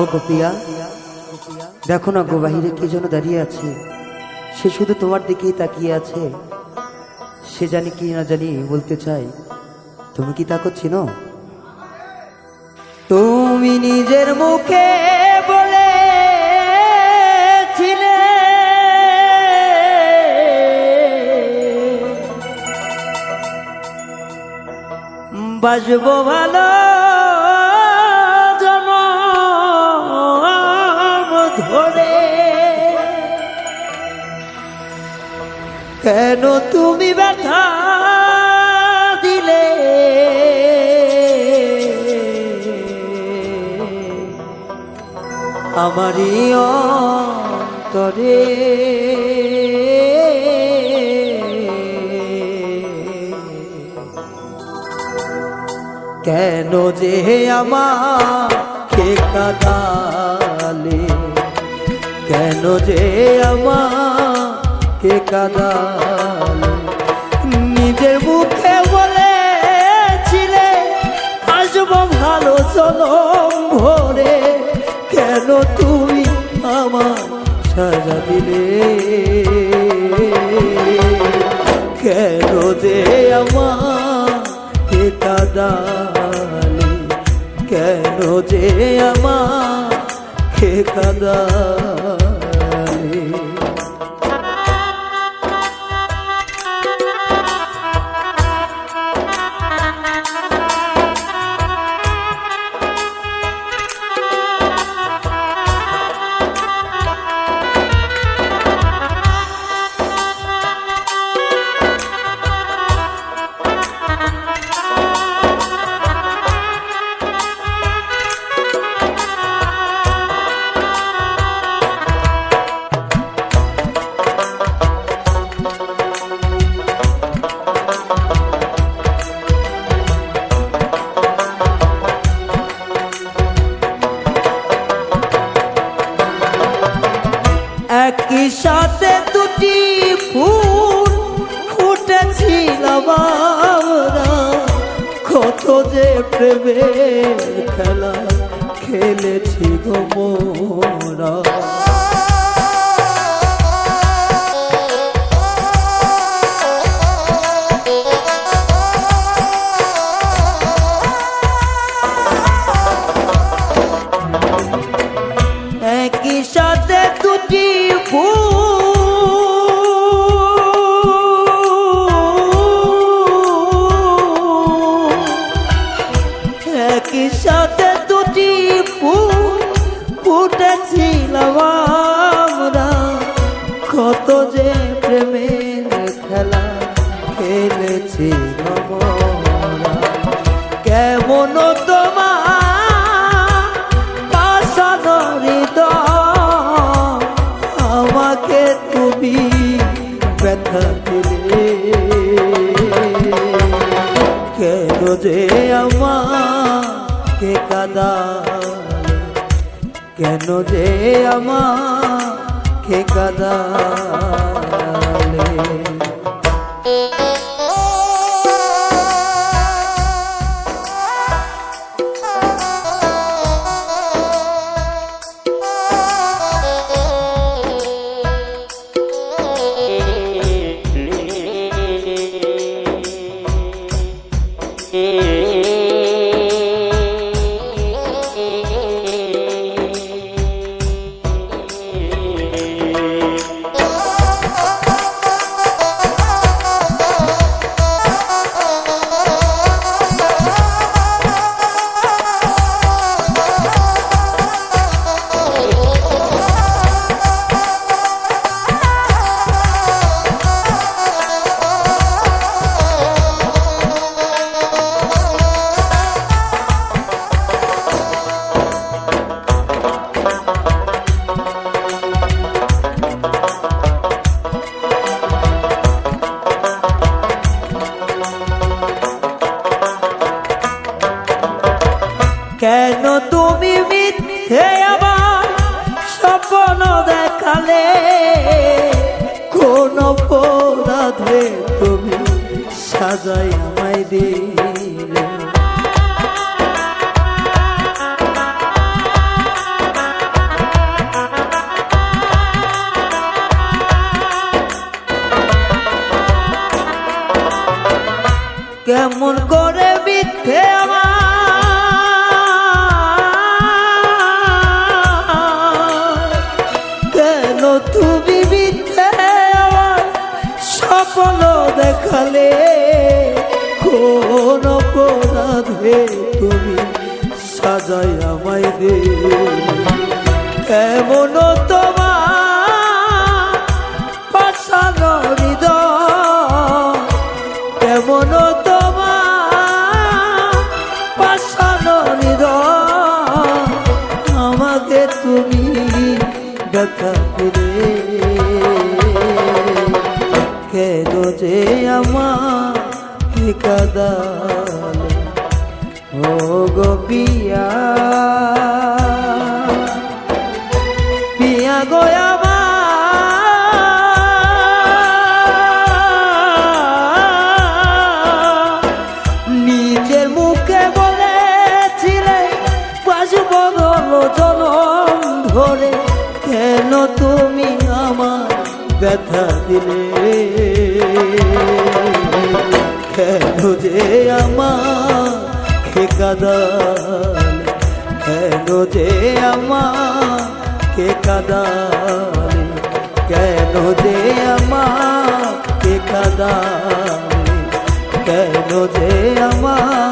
ও গোপিয়া, দেখো না গো বাহিরে কে যেন দাঁড়িয়ে আছে। সে শুধু তোমার দিকেই তাকিয়ে আছে। সে জানি কি না জানি বলতে চাই তুমি কি তাকে চিনো তুমি নিজের মুখে বলে বাজব ভালো তুমি ব্যথা দিলে। আমারই অন্তরে। কেন যে আমাকে কাদালে কেন যে আমাকে কাদালে? নিজের মুখে বলেছিলে, আসব ভালো চলো ভরে। কেন তুমি আমার সাজা দিলে? কেন যে আমাকে কাদালে? কেন যে আমাকে কাদালে? একই দুটি ফুল ফুটেছিল আমরা কত যে প্রেমের খেলা খেলেছি গো খেলা খেলেছি কেমন তোমার আমাকে তুমি ব্যথা দিলে। কেন যে আমাকে কাদা কেন যে আমাকে কাদালে? কেন তুমি মিথ্যে আবার স্বপ্ন দেখালে? কোন পরাধে তুমি সাজাই আমায় দি কেমন করে সফল দেখালে কোন অপরাধে তুমি? সাজাই আমায় দে। কেমন তোমার পাশানো হৃদয়। তোমার আমাকে তুমি দেখা যে আমার কাদালে। ও গোপিয়া পিয়া নিজের মুখে ধরে কেন তুমি আমার ব্যথা দিলে। কেন যে আমার কাদালে। কেন যে আমার কে কাদালে। কেন যে আমার কে কাদালে। কেন যে আমার